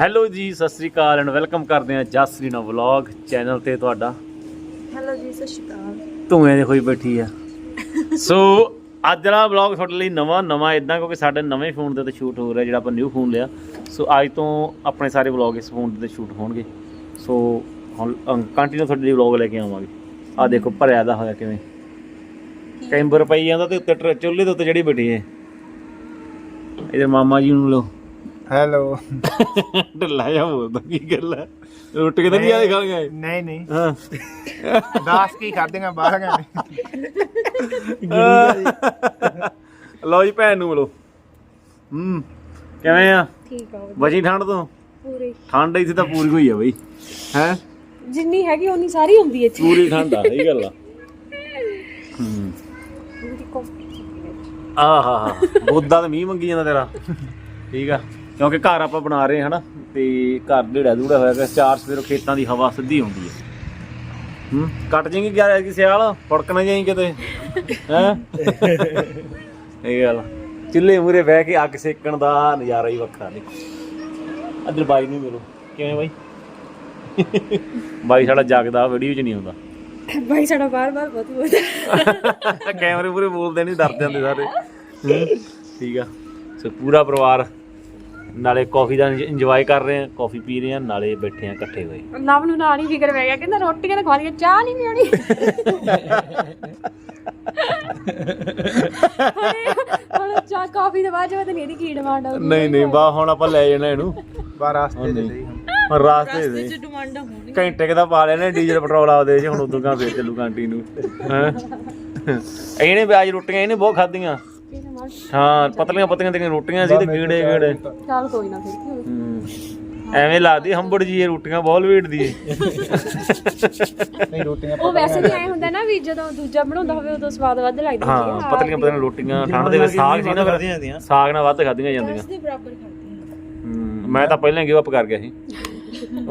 Hello ਜੀ ਸਤਿ ਸ੍ਰੀ ਅਕਾਲ and welcome ਕਰਦੇ ਹਾਂ ਜਸਰੀਨਾ ਵਲੌਗ ਚੈਨਲ ਤੇ ਤੁਹਾਡਾ। ਹੈਲੋ ਜੀ ਸਤਿ ਸ਼੍ਰੀ ਅਕਾਲ। ਧੂਏ ਦੇ ਹੋਈ ਬੈਠੀ ਆ। ਸੋ ਅੱਜ ਦਾ ਵਲੌਗ ਤੁਹਾਡੇ ਲਈ ਨਵਾਂ ਨਵਾਂ ਇਦਾਂ ਕਿਉਂਕਿ ਸਾਡੇ ਨਵੇਂ ਫੋਨ ਦੇ ਉੱਤੇ ਸ਼ੂਟ ਹੋ ਰਿਹਾ ਜਿਹੜਾ ਆਪਾਂ ਨਿਊ ਫੋਨ ਲਿਆ। ਸੋ ਅੱਜ ਤੋਂ ਆਪਣੇ ਸਾਰੇ ਵਲੌਗ ਇਸ ਫੋਨ ਦੇ ਸ਼ੂਟ ਹੋਣਗੇ। ਸੋ ਹੁਣ ਕੰਟੀਨਿਊ ਤੁਹਾਡੇ ਲਈ ਵਲੌਗ ਲੈ ਕੇ ਆਵਾਂਗੇ। ਆ ਦੇਖੋ ਭਰਿਆ ਦਾ ਹੋਇਆ ਕਿਵੇਂ। ਕੈਂਬਰ ਪਈ ਜਾਂਦਾ ਤੇ ਉੱਤੇ ਟਰ- ਚੁੱਲ੍ਹੇ ਦੇ ਉੱਤੇ ਜਿਹੜੀ ਬੈਠੀ ਹੈ। ਇਹਦੇ ਮਾਮਾ ਜੀ ਨੂੰ ਲੋ ਹੈਲੋ। ਢਿੱਲਾ ਜਾ ਬੋਲਦਾ ਕੀ ਗੱਲ ਹੈ ਰੋਟੀ ਕਿਤੇ ਨਹੀਂ ਆਏ ਖਾ ਗਏ ਨਹੀਂ ਨਹੀਂ ਹਾਂ। ਦਾਸ ਕੀ ਖਾਦੇਗਾ ਬਾਹਰ ਗਏ ਲਓ ਜੀ ਭੈਣ ਨੂੰ ਮਿਲੋ। ਹੂੰ ਕਿਵੇਂ ਆ? ਠੀਕ ਆ ਬਚੀ ਠੰਡ ਤੋਂ? ਪੂਰੀ। ਠੰਡ ਇੱਥੇ ਤਾਂ ਪੂਰੀ ਹੋਈ ਆ ਬਈ। ਹੈ? ਜਿੰਨੀ ਹੈਗੀ ਉਨੀ ਸਾਰੀ ਹੁੰਦੀ ਹੈ ਪੂਰੀ ਠੰਡ ਆ ਸਹੀ ਗੱਲ ਆ। ਹੂੰ। ਆਹ ਹਾ ਹਾ ਬੋਦਾ ਤਾਂ ਮੀਂਹ ਮੰਗੀ ਜਾਂਦਾ ਤੇਰਾ। ਠੀਕ ਆ। ਕਿਉਂਕਿ ਘਰ ਆਪਾਂ ਬਣਾ ਰਹੇ ਹਨਾ ਤੇ ਘਰ ਢੇੜਾ ਦੂੜਾ ਹੋਇਆ ਪਿਆ ਚਾਰ ਸਵੇਰੋਂ ਖੇਤਾਂ ਦੀ ਹਵਾ ਸਿੱਧੀ ਆਉਂਦੀ ਹੈ। ਹੂੰ ਕੱਟ ਜਾਏਗੀ ਕਿਆ ਕਿ ਸਿਆਲ? ਫੜਕ ਨਾ ਜਾਈ ਕਿਤੇ। ਹੈ? ਇਹ ਗੱਲ। ਚੁੱਲ੍ਹੇ ਮੂਰੇ ਬਹਿ ਕੇ ਅੱਗ ਸੇਕਣ ਦਾ ਨਜ਼ਾਰਾ ਹੀ ਵੱਖਰਾ ਦੇਖੋ ਅਦਰ ਬਾਈ ਨੂੰ ਮਿਲੋ। ਕਿਵੇਂ ਬਾਈ? ਬਾਈ ਸਾਡਾ ਜਗਦਾ ਵੀਡੀਓ 'ਚ ਨਹੀਂ ਆਉਂਦਾ। ਭਾਈ ਸਾਡਾ ਬਾਰ ਬਾਰ ਬਹੁਤ ਬੋਲਦਾ। ਕੈਮਰੇ ਪੂਰੇ ਬੋਲਦੇ ਨਹੀਂ ਡਰ ਜਾਂਦੇ ਸਾਰੇ। ਠੀਕ ਆ। ਸੋ ਪੂਰਾ ਪਰਿਵਾਰ ਨਾਲੇ ਕਾਫੀ ਦਾ ਇੰਜੋਏ ਕਰ ਰਹੇ ਆ ਕਾਫੀ ਪੀ ਰਹੇ ਆ ਨਾਲੇ ਬੈਠੇ ਆ ਇਕੱਠੇ ਹੋਏ। ਨਵ ਨੂੰ ਨਾਲ ਹੀ ਫਿਕਰ ਪੈ ਗਿਆ ਕਹਿੰਦਾ ਰੋਟੀਆਂ ਤਾਂ ਖਵਾ ਦੀਆਂ ਚਾਹ ਨਹੀਂ ਪੀਣੀ। ਹੁਣ ਚਾਹ ਕਾਫੀ ਦੇ ਬਾਅਦ ਜਦੋਂ ਇਹਦੀ ਕੀ ਡਿਮਾਂਡ ਆਉਂਦੀ ਨਹੀਂ ਨਹੀਂ ਬਾ ਹੁਣ ਆਪਾਂ ਲੈ ਜਾਣਾ ਇਹਨੂੰ। ਬਾਹਰ ਰਾਸਤੇ ਦੇ ਹੁਣ। ਰਾਸਤੇ ਦੇ ਡਿਮਾਂਡ ਹੋਣੀ। ਘੰਟੇ ਕੁ ਦਾ ਪਾ ਲੈਣੇ ਡੀਜ਼ਲ ਪੈਟਰੋਲ ਆਪਦੇ ਚ ਹੁਣ ਉਦੋਂ ਕਾ ਫੇਰ ਚੱਲੂ ਕੰਟੀਨਿਊ ਨੂੰ। ਇਹਨੇ ਵਿਆਜ ਰੋਟੀਆਂ ਇਹਨੇ ਬਹੁਤ ਖਾਧੀਆਂ। ਹਾਂ ਪਤਲੀਆਂ ਪਤਲੀਆਂ ਤੇ ਰੋਟੀਆਂ ਸੀ ਤੇ ਗੀੜੇ ਗੀੜੇ ਚੱਲ ਕੋਈ ਨਾ ਫਿਰ ਕੀ ਐਵੇਂ ਲੱਗਦੀ ਹੰਬੜ ਜੀ ਇਹ ਰੋਟੀਆਂ ਬਹੁਤ ਵੇੜਦੀ ਏ। ਨਹੀਂ ਰੋਟੀਆਂ ਉਹ ਵੈਸੇ ਵੀ ਐ ਹੁੰਦਾ ਨਾ ਵੀ ਜਦੋਂ ਦੂਜਾ ਬਣਾਉਂਦਾ ਹੋਵੇ ਉਦੋਂ ਸਵਾਦ ਵੱਧ ਲੱਗਦਾ ਹਾਂ ਪਤਲੀਆਂ ਪਤਲੀਆਂ ਰੋਟੀਆਂ ਠੰਡ ਦੇ ਵਿੱਚ ਸਾਗ ਸੀ ਨਾ ਫਿਰ ਸਾਗ ਨਾਲ ਵੱਧ ਖਾਧੀਆਂ ਜਾਂਦੀਆਂ। ਦੇ ਬਰਾਬਰ ਕਰਦੀ ਹਮ, ਮੈਂ ਤਾਂ ਪਹਿਲਾਂ ਗਿਵ ਅਪ ਕਰ ਗਿਆ ਸੀ।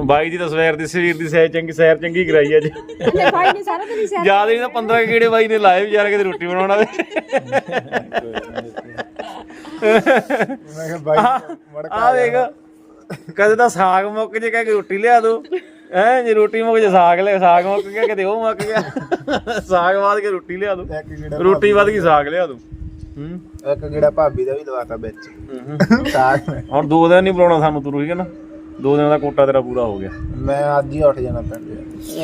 ਬਾਈ ਦੀ ਤਾਂ ਸਵੇਰ ਦੀ ਸਰੀਰ ਦੀ ਸੈਰ ਚੰਗੀ ਸੈਰ ਚੰਗੀ ਕਰਾਈ ਅੱਜ। ਹਾਂ ਭਾਈ ਨੇ ਸਾਰਾ ਦਿਨ ਹੀ ਸੈਰ ਯਾਦ ਨਹੀਂ ਤਾਂ 15 ਕੀੜੇ ਬਾਈ ਨੇ ਲਾਏ ਵਿਚਾਰਾ ਕਿਤੇ ਰੋਟੀ ਬਣਾਉਣਾ ਵੇ ਮੈਂ ਕਿਹਾ ਬਾਈ ਮੜ ਆ ਦੇਖ ਕਦੇ ਤਾਂ ਸਾਗ ਮੁੱਕ ਜੇ ਕਹਿ ਕੇ ਰੋਟੀ ਲਿਆ ਦੋ ਹੈ ਜੇ ਰੋਟੀ ਮੁੱਕ ਜੇ ਸਾਗ ਲੈ ਸਾਗ ਮੁੱਕ ਗਿਆ ਕਿਤੇ ਉਹ ਮੁੱਕ ਗਿਆ। ਸਾਗ ਬਾਅਦ ਕੇ ਰੋਟੀ ਲਿਆ ਦੋ ਇੱਕ ਗੇੜਾ ਰੋਟੀ ਵੱਧ ਗਈ ਸਾਗ ਲਿਆ ਦੋ ਹੂੰ। ਇੱਕ ਗੇੜਾ ਭਾਬੀ ਦਾ ਵੀ ਲਵਾਤਾ ਵਿੱਚ। ਸਾਗ। ਹੁਣ ਦੋ ਦਿਨ ਨਹੀਂ ਬੁਲਾਉਣਾ ਸਾਨੂੰ ਤੂੰ ਠੀਕ ਹੈ ਨਾ? ਦੋ ਦਿਨ ਦਾ ਕੋਟਾ ਤੇਰਾ ਪੂਰਾ ਹੋ ਗਿਆ। ਮੈਂ ਅੱਜ ਹੀ ਉੱਠ ਜਾਣਾ ਪਿੰਡ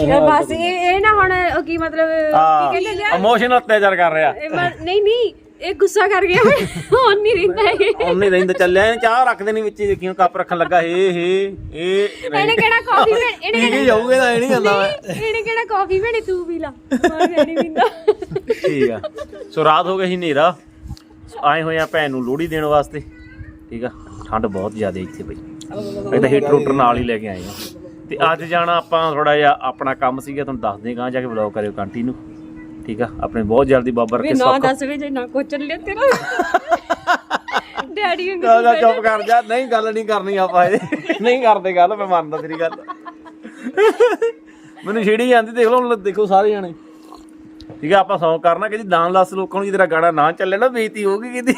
ਯਾਰ ਬਸ ਇਹ ਇਹ ਨਾ ਹੁਣ ਉਹ ਕੀ ਮਤਲਬ ਕੀ ਕਹਿੰਦੇ ਨੇ ਇਮੋਸ਼ਨਲ ਅਤਿਆਚਾਰ ਕਰ ਰਿਹਾ। ਇਹ ਮ- ਨਹੀਂ ਨਹੀਂ ਇਹ ਗੁੱਸਾ ਕਰ ਗਿਆ ਹੁਣ ਨਹੀਂ ਰਹਿੰਦਾ ਇਹ। ਉਹਨੇ ਰਹਿੰਦਾ ਚੱਲਿਆ ਇਹਨੇ ਚਾਹ ਰੱਖਦੇ ਨਹੀਂ ਵਿੱਚ ਦੇਖੀਓ ਕੱਪ ਰੱਖਣ ਲੱਗਾ ਏ ਏ ਇਹ ਇਹਨੇ ਕਿਹੜਾ ਕਾਫੀ ਇਹਨੇ ਪੀ ਕੇ ਜਾਊਗੇ ਤਾਂ ਇਹ ਨਹੀਂ ਜਾਂਦਾ ਵਾ ਇਹਨੇ ਕਿਹੜਾ ਕਾਫੀ ਪੀਣੀ ਤੂੰ ਪੀ ਲਾ। ਮੈਂ ਨਹੀਂ ਪੀਂਦਾ। ਠੀਕ ਆ। ਸੋ ਰਾਤ ਹੋ ਗਈ ਸੀ ਹਨੇਰਾ। ਆਏ ਹੋਏ ਆ ਭੈਣ ਨੂੰ ਲੋਹੜੀ ਦੇਣ ਵਾਸਤੇ। ਠੀਕ ਆ ਠੰਡ ਬਹੁਤ ਜ਼ਿਆਦਾ ਇੱਥੇ ਬਈ ਅਸੀਂ ਤਾਂ ਹੀਟਰ ਹੂਟਰ ਨਾਲ ਹੀ ਲੈ ਕੇ ਆਏ ਆ ਤੇ ਅੱਜ ਜਾਣਾ ਆਪਾਂ ਥੋੜਾ ਜਿਹਾ ਆਪਣਾ ਕੰਮ ਸੀਗਾ ਤੁਹਾਨੂੰ ਦੱਸ ਦੇਗਾ ਜਾ ਕੇ ਵਲੌਗ ਕਰਿਓ ਕੰਟੀਨਿਊ ਠੀਕ ਆ? ਆਪਣੇ ਬਹੁਤ ਜਲਦੀ ਬਾਬਾ ਵੀ ਰੱਖੇ ਨਾ ਸਭ ਦੱਸ ਵੀ ਜੇ ਨਾ ਕੋ ਚੱਲੇ ਤੇਰਾ। ਡੈਡੀ ਨੂੰ ਦਾ ਚੁੱਪ ਕਰ ਜਾ। ਨਹੀਂ ਗੱਲ ਨਹੀਂ ਕਰਨੀ ਆਪਾਂ ਇਹ। ਨਹੀਂ ਕਰਦੇ ਗੱਲ ਮੈਂ ਮੰਨਦਾ ਤੇਰੀ ਗੱਲ। ਮੈਨੂੰ ਛੇੜੀ ਜਾਂਦੀ ਦੇਖ ਲਓ ਹੁਣ ਦੇਖੋ ਸਾਰੇ ਜਾਣੇ। ਠੀਕ ਆ ਆਪਾਂ ਸੌਂ ਕਰਨਾ ਕਿ ਜੀ ਦਾਨ ਦੱਸ ਲੋਕਾਂ ਨੂੰ ਜੀ ਤੇਰਾ ਗਾਣਾ ਨਾ ਚੱਲੇ ਨਾ ਬੇਇੱਜ਼ਤੀ ਹੋਊਗੀ ਕਿਤੇ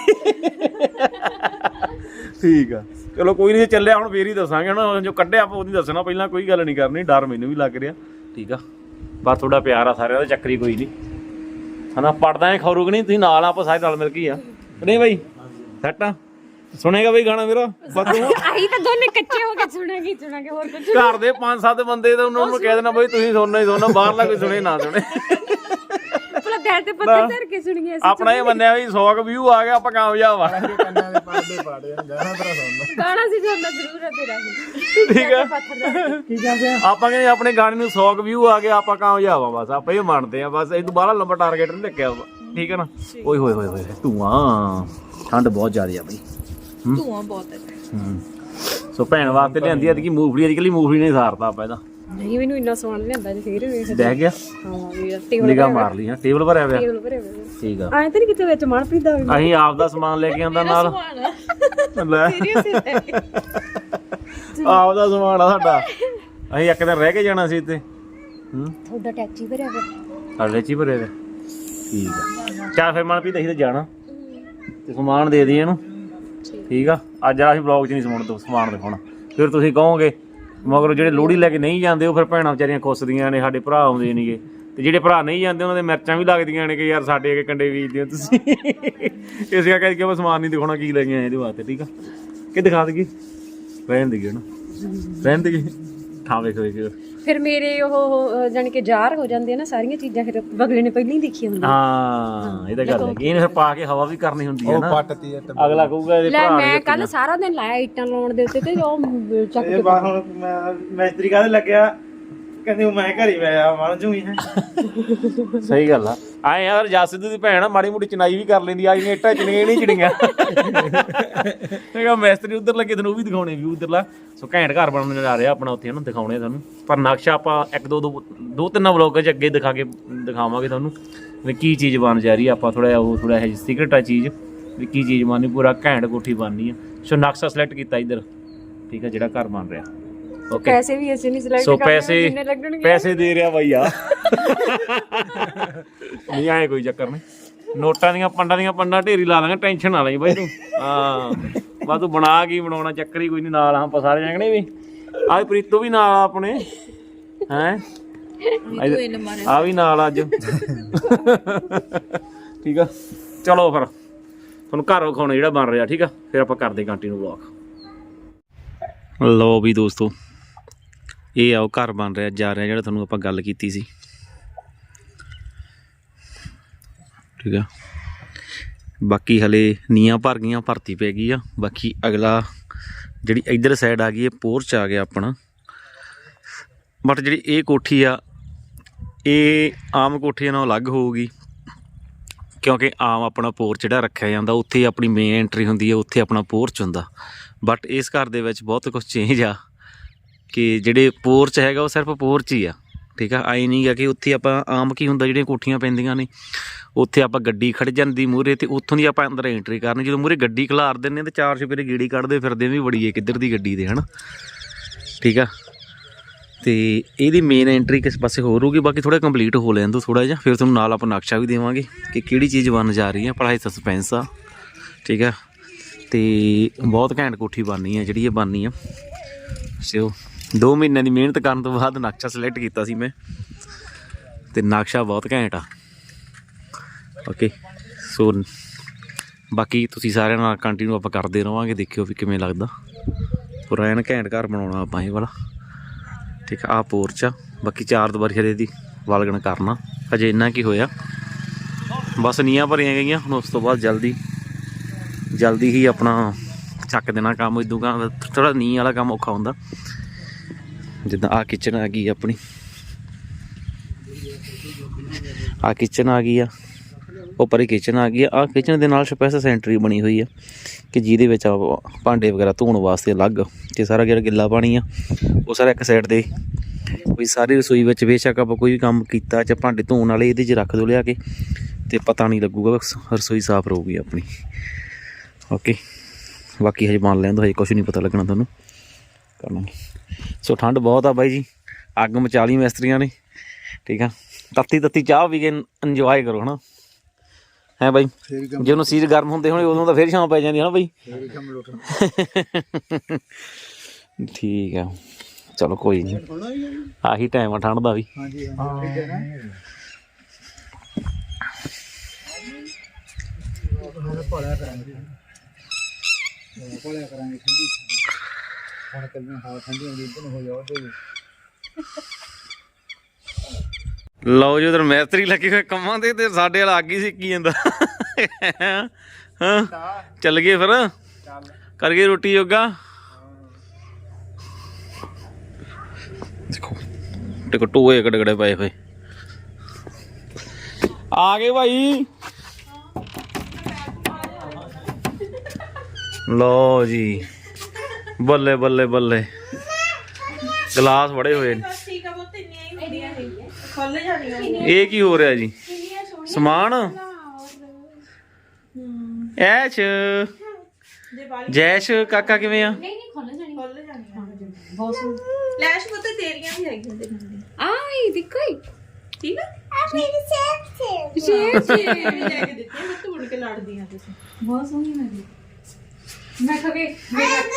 ਠੀਕ ਆ। ਚਲੋ ਕੋਈ ਨਹੀਂ ਚੱਲਿਆ ਹੁਣ ਫੇਰ ਹੀ ਦੱਸਾਂਗੇ ਹੁਣ ਜੋ ਕੱਢਿਆ ਆਪਾਂ ਉਹਦੀ ਦੱਸਣਾ ਪਹਿਲਾਂ ਕੋਈ ਗੱਲ ਨਹੀਂ ਕਰਨੀ ਡਰ ਮੈਨੂੰ ਵੀ ਲੱਗ ਰਿਹਾ। ਠੀਕ ਆ। ਬਸ ਥੋੜਾ ਪਿਆਰ ਆ ਸਾਰਿਆਂ ਦਾ ਚੱਕਰੀ ਕੋਈ ਨਹੀਂ। ਹਨਾ ਪੜਦਾ ਹੈ ਖੌਰੂ ਕਿ ਨਹੀਂ ਤੁਸੀਂ ਨਾਲ ਆਪਾਂ ਸਾਰੇ ਨਾਲ ਮਿਲ ਕੇ ਹੀ ਆ। ਨਹੀਂ ਬਾਈ? ਸੈੱਟ ਆ? ਸੁਣੇਗਾ ਬਈ ਗਾਣਾ ਮੇਰਾ? ਬੱਦੂ ਆਹੀ ਤਾਂ ਦੋਨੇ ਕੱਚੇ ਹੋ ਕੇ ਸੁਣਾਂਗੇ ਸੁਣਾਂਗੇ ਹੋਰ ਕੁਝ ਘਰ ਦੇ ਪੰਜ ਸੱਤ ਬੰਦੇ ਤਾਂ ਉਹਨਾਂ ਨੂੰ ਕਹਿ ਦੇਣਾ ਬਈ ਤੁਸੀਂ ਸੁਣਨਾ ਹੀ ਸੁਣਨਾ ਬਾਹਰਲਾ ਕੋਈ ਸੁਣੇ ਨਾ ਸੁਣੇ। ਦਿਲ ਤੇ ਪੱਥਰ ਧਰ ਕੇ ਸੁਣੀਏ ਅਸੀਂ ਆਪਣਾ ਇਹ ਮੰਨਿਆ ਵੀ 100 ਵਿਊ ਆ ਗਿਆ ਆਪਾਂ ਕਾਮਯਾਬ ਆ। ਕੰਨਾਂ ਦੇ ਪਰਦੇ ਪਾੜ ਜਾਣ ਗਾਣਾ ਤੇਰਾ ਸੁਣਨਾ। ਗਾਣਾ ਸੀ ਸੁਣਨਾ ਜ਼ਰੂਰ ਹੈ ਤੇਰਾ ਹੀ ਠੀਕ ਪੱਥਰ ਦਾ ਕੀ ਕਹਿੰਦੇ ਆ? ਆਪਾਂ ਕਹਿੰਦੇ ਆਪਣੇ ਗਾਣੇ ਨੂੰ 100 ਵਿਊ ਆ ਗਿਆ ਆਪਾਂ ਕਾਮਯਾਬ ਆ ਬਸ ਆਪਾਂ ਇਹ ਮੰਨਦੇ ਆ ਬਸ ਇਹ ਤੋਂ ਬਾਹਲਾ ਲੰਬਾ ਟਾਰਗੇਟ ਨਹੀਂ ਰੱਖਿਆ ਆਪਾਂ। ਠੀਕ ਹੈ ਨਾ? ਓਏ ਹੋਏ ਹੋਏ ਹੋਏ ਧੂਆਂ। ਠੰਡ ਬਹੁਤ ਜ਼ਿਆਦਾ ਆ ਬਈ। ਧੂਆਂ ਬਹੁਤ ਹੈ ਹੂੰ। ਸੋ ਭੈਣ ਵਾਸਤੇ ਲਿਆਂਦੀ ਅੱਜ ਕੀ ਮੂੰਗਫਲੀ ਅੱਜ ਕੱਲੀ ਮੂੰਗਫਲੀ ਨੇ ਸਾਰਤਾ ਆਪਾਂ ਇਹਦਾ। ਨਹੀਂ ਮੈਨੂੰ ਇੰਨਾ ਸਮਾਨ ਲਿਆਂਦਾ ਜੇ ਫੇਰ ਵੇਖ ਦੇਖ ਗਿਆ? ਹਾਂ ਵੀ ਟੇਬਲ ਨਿਗਾਹ ਮਾਰ ਲਈ ਹਾਂ ਟੇਬਲ ਭਰਿਆ ਪਿਆ। ਟੇਬਲ ਭਰੇ ਹੋਏ ਠੀਕ ਆ। ਆਏ ਤਾਂ ਨਹੀਂ ਕਿਤੇ ਵਿੱਚ ਮਨਪ੍ਰੀਤ ਦਾ ਵੀ ਅਸੀਂ ਆਪ ਦਾ ਸਮਾਨ ਲੈ ਕੇ ਆਂਦਾ ਨਾਲ। ਲੈ। ਆਪ ਦਾ ਸਮਾਨ ਆ ਸਾਡਾ। ਅਸੀਂ ਇੱਕ ਦਿਨ ਰਹਿ ਕੇ ਜਾਣਾ ਸੀ ਇੱਥੇ। ਹੂੰ? ਤੁਹਾਡਾ ਟੈਚੀ ਭਰਿਆ ਹੋਇਆ ਸਾਡੇ ਚ ਹੀ ਭਰੇ ਵੇ ਠੀਕ ਆ। ਚੱਲ ਫਿਰ ਮਨਪ੍ਰੀਤ ਅਸੀਂ ਤਾਂ ਜਾਣਾ। ਤੇ ਸਮਾਨ ਦੇ ਦੇ ਇਹਨੂੰ। ਠੀਕ। ਆ। ਅੱਜ ਅਸੀਂ ਵਲੌਗ 'ਚ ਨਹੀਂ ਸਮਾਨ ਸਮਾਨ ਦਿਖਾਉਣਾ। ਫਿਰ ਤੁਸੀਂ ਕਹੋਗੇ ਮਗਰ ਜਿਹੜੇ ਲੋਹੜੀ ਲੈ ਕੇ ਨਹੀਂ ਜਾਂਦੇ, ਉਹ ਫਿਰ ਭੈਣਾਂ ਵਿਚਾਰੀਆਂ ਖੁੱਸਦੀਆਂ ਨੇ, ਸਾਡੇ ਭਰਾ ਆਉਂਦੇ ਨਹੀਂਗੇ ਤੇ ਜਿਹੜੇ ਭਰਾ ਨਹੀਂ ਜਾਂਦੇ, ਉਹਨਾਂ ਦੇ ਮਿਰਚਾਂ ਵੀ ਲੱਗਦੀਆਂ ਨੇ ਕਿ ਯਾਰ ਸਾਡੇ ਅੱਗੇ ਕੰਡੇ ਬੀਜਦੇ ਹੋ ਤੁਸੀਂ। ਇਸ ਕਰਕੇ ਕਿ ਉਹ ਸਮਾਨ ਨਹੀਂ ਦਿਖਾਉਣਾ, ਕੀ ਲੈ ਕੇ ਆਏ ਇਹਦੇ ਵਾਸਤੇ, ਠੀਕ ਆ? ਕਿ ਦਿਖਾ ਦਈਏ? ਰਹਿਣ ਦੇਗੇ ਨਾ। ਰਹਿਣ ਦੇਗੇ ਥਾਂ ਵੇਖ, ਵੇਖੋ। ਫਿਰ ਮੇਰੇ ਉਹ ਜਾਨੀ ਕਿ ਜ਼ਾਰ ਹੋ ਜਾਂਦੇ ਆ ਨਾ ਸਾਰੀਆਂ ਚੀਜ਼ਾਂ ਫਿਰ ਬਗਲੇ ਨੇ ਪਹਿਲਾਂ ਹੀ ਦੇਖੀ ਹੁੰਦੀ ਹਾਂ ਇਹ ਤਾਂ ਗੱਲ ਹੈ ਕਿ ਇਹਨੇ ਫਿਰ ਪਾ ਕੇ ਹਵਾ ਵੀ ਕਰਨੀ ਹੁੰਦੀ ਹੈ ਉਹ ਨਾ। ਪੱਟਤੀ ਐ ਅਗਲਾ ਕਹੂਗਾ ਇਹਦੇ ਲੈ ਭਰਾ ਮੈਂ ਕੱਲ ਸਾਰਾ ਦਿਨ ਲਾਇਆ ਇੱਟਾਂ ਲਾਉਣ ਦੇ ਉੱਤੇ ਤੇ ਉਹ ਚੱਕ ਇਹ ਬਾਹਰ ਹੁਣ ਮੈਂ ਮੈਸਤਰੀ ਕਾਹਦੇ ਲੱਗਿਆ? ਕਹਿੰਦੇ ਉਹ ਮੈਂ ਘਰੀ ਮੈਂ ਆ ਬਣ ਜੂਈ ਹੈ ਸਹੀ ਗੱਲ ਆ। ਆਏ ਯਾਰ ਜਸਦੂ ਦੀ ਭੈਣ ਆ ਮਾੜੀ ਮੋਟੀ ਚਨਾਈ ਵੀ ਕਰ ਲੈਂਦੀ ਆ ਇਹਨੇ ਇੱਟਾਂ ਚਣੀਆਂ ਨਹੀਂ ਚੜੀਆਂ ਹੈਗਾ ਮੈਸਤਰੀ ਉਧਰ ਲੱਗੇ ਤੈਨੂੰ ਉਹ ਵੀ ਦਿਖਾਉਣੇ ਵੀ ਉਧਰਲਾ। ਸੋ ਘੈਂਟ ਘਰ ਬਣਨ ਜਾ ਰਿਹਾ ਆਪਣਾ ਉੱਥੇ ਹਨਾ ਦਿਖਾਉਣੇ ਤੁਹਾਨੂੰ। ਪਰ ਨਕਸ਼ਾ ਆਪਾਂ ਇੱਕ ਦੋ ਦੋ ਦੋ ਤਿੰਨ ਵਲੋਗਾਂ ਚ ਅੱਗੇ ਦਿਖਾ ਕੇ ਦਿਖਾਵਾਂਗੇ ਤੁਹਾਨੂੰ ਵੀ ਕੀ ਚੀਜ਼ ਬਣ ਜਾ ਰਹੀ ਆ। ਆਪਾਂ ਥੋੜਾ ਉਹ ਥੋੜਾ ਹੈ ਸੀਕ੍ਰੇਟ ਆ ਚੀਜ਼ ਵੀ ਕੀ ਚੀਜ਼ ਬਣਨੀ ਪੂਰਾ ਘੈਂਟ ਕੋਠੀ ਬਣਨੀ ਆ। ਸੋ ਨਕਸ਼ਾ ਸਿਲੈਕਟ ਕੀਤਾ ਇੱਧਰ। ਠੀਕ ਆ ਜਿਹੜਾ ਘਰ ਬਣ ਰਿਹਾ। ਓਕੇ ਪੈਸੇ ਵੀ ਅਸੀਂ ਨਹੀਂ ਸਿਲੈਕਟ ਸੋ ਕਰਨੇ ਪੈਸੇ ਪੈਸੇ ਦੇ ਰਿਹਾ ਬਾਈ ਆ ਨਹੀਂ ਆਏ ਕੋਈ ਚੱਕਰ ਨਹੀਂ ਨੋਟਾਂ ਦੀਆਂ ਪੰਡਾਂ ਦੀਆਂ ਪੰਡਾਂ ਢੇਰੀ ਲਾ ਲਾਂਗੇ ਟੈਨਸ਼ਨ ਨਾ ਲਈ ਬਾਈ ਤੂੰ ਹਾਂ ਬਾ ਤੂੰ ਬਣਾ ਕੀ ਬਣਾਉਣਾ ਚੱਕਰ ਹੀ ਕੋਈ ਨਹੀਂ ਨਾਲ ਆਪਾਂ ਸਾਰੇ ਜਾਗਣੇ ਵੀ ਆਹ ਪ੍ਰੀਤੋ ਵੀ ਨਾਲ ਆ ਆਪਣੇ ਹੈ ਆ ਵੀ ਨਾਲ ਅੱਜ ਠੀਕ ਆ ਚਲੋ ਫਿਰ ਤੁਹਾਨੂੰ ਘਰ ਵਿਖਾਉਣਾ ਜਿਹੜਾ ਬਣ ਰਿਹਾ ਠੀਕ ਆ ਫਿਰ ਆਪਾਂ ਕਰਦੇ ਕੰਟੀਨਿਊ ਵਲੌਗ ਲੋ ਵੀ ਦੋਸਤੋ ਇਹ ਆਓ ਘਰ ਬਣ ਰਿਹਾ, ਜਾ ਰਿਹਾ, ਜਿਹੜਾ ਤੁਹਾਨੂੰ ਆਪਾਂ ਗੱਲ ਕੀਤੀ ਸੀ। ਠੀਕ ਆ? ਬਾਕੀ ਹਲੇ ਨੀਆਂ ਭਰ ਗਈਆਂ, ਭਰਤੀ ਪੈ ਗਈ ਆ। ਬਾਕੀ ਅਗਲਾ ਜਿਹੜੀ ਇਧਰ ਸਾਈਡ ਆ ਗਈ, ਇਹ ਪੋਰਚ ਆ ਗਿਆ ਆਪਣਾ। ਬਟ ਜਿਹੜੀ ਇਹ ਕੋਠੀ ਆ, ਇਹ ਆਮ ਕੋਠੀਆਂ ਨਾਲੋਂ ਅਲੱਗ ਹੋਊਗੀ, ਕਿਉਂਕਿ ਆਮ ਆਪਣਾ ਪੋਰਚ ਜਿਹੜਾ ਰੱਖਿਆ ਜਾਂਦਾ, ਉੱਥੇ ਆਪਣੀ ਮੇਨ ਐਂਟਰੀ ਹੁੰਦੀ ਹੈ ਉੱਥੇ ਆਪਣਾ ਪੋਰਚ ਹੁੰਦਾ। ਬਟ ਇਸ ਘਰ ਦੇ ਵਿੱਚ ਬਹੁਤ ਕੁਝ ਚੇਂਜ ਆ। ਕਿ ਜਿਹੜੇ ਪੋਰਚ ਹੈਗਾ ਉਹ ਸਿਰਫ ਪੋਰਚ ਹੀ ਆ। ਠੀਕ ਆ? ਆਈ ਨਹੀਂ ਗਾ ਕਿ ਉੱਥੇ ਆਪਾਂ ਆਮ ਕੀ ਹੁੰਦਾ, ਜਿਹੜੀਆਂ ਕੋਠੀਆਂ ਪੈਂਦੀਆਂ ਨੇ, ਉੱਥੇ ਆਪਾਂ ਗੱਡੀ ਖੜ ਜਾਂਦੀ ਮੂਹਰੇ ਤੇ ਉੱਥੋਂ ਦੀ ਆਪਾਂ ਅੰਦਰ ਐਂਟਰੀ ਕਰਨੀ। ਜਦੋਂ ਮੂਹਰੇ ਗੱਡੀ ਖਲਾਰ ਦਿੰਨੇ ਤੇ ਚਾਰ ਛਪੇਰੇ ਗੇੜੀ ਕੱਢਦੇ ਫਿਰਦੇ ਵੀ ਬੜੀ ਏ ਕਿੱਧਰ ਦੀ ਗੱਡੀ ਦੇ, ਹਨਾ? ਠੀਕ ਆ? ਤੇ ਇਹਦੀ ਮੇਨ ਐਂਟਰੀ ਕਿਸ ਪਾਸੇ ਹੋਰ ਹੋਊਗੀ? ਬਾਕੀ ਥੋੜਾ ਕੰਪਲੀਟ ਹੋ ਲੈਣ ਦੋ ਥੋੜਾ ਜਿਹਾ। ਫਿਰ ਤੁਹਾਨੂੰ ਨਾਲ ਆਪਾਂ ਨਕਸ਼ਾ ਵੀ ਦੇਵਾਂਗੇ ਕਿ ਕਿਹੜੀ ਚੀਜ਼ ਬਣ ਜਾ ਰਹੀ ਹੈ ਪੜਾਈ ਸਸਪੈਂਸ ਆ। ਠੀਕ ਆ? ਤੇ ਬਹੁਤ ਘੈਂਟ ਕੋਠੀ ਬਣਨੀ ਆ, ਜਿਹੜੀ ਇਹ ਬਣਨੀ ਆ। ਸੋ 2 ਮਹੀਨਿਆਂ ਦੀ ਮਿਹਨਤ ਕਰਨ ਤੋਂ ਬਾਅਦ ਨਕਸ਼ਾ ਸਿਲੈਕਟ ਕੀਤਾ ਸੀ ਮੈਂ। ਤੇ ਨਕਸ਼ਾ ਬਹੁਤ ਘੈਂਟ ਆ। ਓਕੇ ਸੋ ਬਾਕੀ ਤੁਸੀਂ ਸਾਰਿਆਂ ਨਾਲ ਕੰਟੀਨਿਊ ਆਪਾਂ ਕਰਦੇ ਰਵਾਂਗੇ, ਦੇਖਿਓ ਵੀ ਕਿਵੇਂ ਲੱਗਦਾ। ਪੂਰਾ ਐਨ ਘੈਂਟ ਘਰ ਬਣਾਉਣਾ ਆਪਾਂ ਇਹ ਵਾਲਾ। ਠੀਕ ਆ, ਆਹ ਪੋਰਚ ਆ। ਬਾਕੀ ਚਾਰ ਦੀਵਾਰੀ ਹਰੇ ਦੀ ਵਾਲਗਣ ਕਰਨਾ। ਅਜੇ ਇੰਨਾ ਕੀ ਹੋਇਆ। ਬਸ ਨੀਆਂ ਭਰੀਆਂ ਗਈਆਂ, ਹੁਣ ਉਸ ਤੋਂ ਬਾਅਦ ਜਲਦੀ ਜਲਦੀ ਹੀ ਆਪਣਾ ਚੱਕ ਦੇਣਾ ਕੰਮ। ਇਦੋਂ ਕਾ ਥੋੜਾ ਨੀ ਵਾਲਾ ਕੰਮ ਔਖਾ ਹੁੰਦਾ। ਜਿੱਦਾਂ ਆ ਕਿਚਨ ਆ ਗਈ ਆਪਣੀ। ਆ ਕਿਚਨ ਆ ਗਈ ਆ। ਉੱਪਰ ਹੀ ਕਿਚਨ ਆ ਗਈ ਆ। ਆ ਕਿਚਨ ਦੇ ਨਾਲ ਸਪੈਸ਼ਲ ਸੈਂਟਰੀ ਬਣੀ ਹੋਈ ਆ ਕਿ ਜਿਹਦੇ ਵਿੱਚ ਆ ਭਾਂਡੇ ਵਗੈਰਾ ਧੋਣ ਵਾਸਤੇ ਅਲੱਗ ਤੇ ਸਾਰਾ ਜਿਹੜਾ ਗਿੱਲਾ ਪਾਣੀ ਆ, ਉਹ ਸਾਰਾ ਇੱਕ ਸਾਈਡ ਤੇ ਕੋਈ ਸਾਰੀ ਰਸੋਈ ਵਿੱਚ ਬੇਸ਼ੱਕ ਆਪਾਂ ਕੋਈ ਵੀ ਕੰਮ ਕੀਤਾ ਜਾਂ ਭਾਂਡੇ ਧੋਣ ਵਾਲੇ ਇਹਦੇ 'ਚ ਰੱਖ ਦੋ ਲਿਆ ਕੇ ਤੇ ਪਤਾ ਨਹੀਂ ਲੱਗੂਗਾ ਰਸੋਈ ਸਾਫ਼ ਰਹੂਗੀ ਆਪਣੀ। ਓਕੇ ਬਾਕੀ ਹਜੇ ਮੰਨ ਲੈਣ ਦੋ ਹਜੇ ਕੁਝ ਨਹੀਂ ਪਤਾ ਲੱਗਣਾ ਤੁਹਾਨੂੰ। ਕਰਨਾ। ਸੋ ਠੰਡ ਬਹੁਤ ਆ ਬਾਈ ਜੀ। ਅੱਗ ਮਚਾ ਲਈ ਮਿਸਤਰੀਆਂ ਨੇ। ਠੀਕ ਆ। ਤੱਤੀ ਤੱਤੀ ਚਾਹ ਵੀ ਕੇ ਇੰਜੋਏ ਕਰੋ ਹਨਾ। ਹੈ ਬਾਈ? ਜੇ ਉਹਨੂੰ ਸੀਰ ਗਰਮ ਹੁੰਦੇ ਹੋਣੇ ਉਦੋਂ ਤਾਂ ਫੇਰ ਸ਼ਾਮ ਪੈ ਜਾਂਦੀ ਹੈ ਨਾ ਬਾਈ ਠੀਕ ਆ। ਚਲੋ ਕੋਈ ਨਹੀਂ ਆਹੀ ਟਾਈਮ ਆ ਠੰਡ ਦਾ ਵੀ। ਲਓ ਜੀ ਉਧਰ ਮੈਸਤਰੀ ਲੱਗੇ ਹੋਏ ਕੰਮਾਂ ਤੇ ਤੇ ਸਾਡੇ ਵਾਲਾ ਅੱਗ ਹੀ ਸਿੱਕੀ ਜਾਂਦਾ। ਹਾਂ ਚੱਲ ਗਏ ਫਿਰ। ਕਰ ਗਏ ਰੋਟੀ ਜੋਗਾ ਦੇਖੋ ਦੇਖੋ ਟੋਏ ਕੜਕੜੇ ਪਏ ਹੋਏ। ਆ ਗਏ ਭਾਈ। ਲਓ ਜੀ। ਬੱਲੇ ਬੱਲੇ ਬੱਲੇ। ਗਲਾਸ ਬੜੇ ਹੋਏ ਨੇ। ਇਹ ਕੀ ਹੋ ਰਿਹਾ ਜੀ? ਸਮਾਨ? ਐਸ਼। ਜੈਸ਼ ਕਾਕਾ ਕਿਵੇਂ ਆ? ਲੈਸ਼ ਪੁੱਤ ਤੇਰੀਆਂ ਵੀ ਹੈਗੀਆਂ ਤੇ ਆਈ ਦੇਖੋ ਹੀ ਠੀਕ ਆ? ਸ਼ੇਰ ਸ਼ੇਰ। ਵੀ ਲੈ ਕੇ ਦਿੱਤੀਆਂ ਮੈਂ ਤੋੜ ਕੇ ਲੜਦੀਆਂ ਤੁਸੀਂ। ਬਹੁਤ ਸੋਹਣੀ ਲੱਗੀ ਮੈਂ ਕਹਾਂ ਕਿ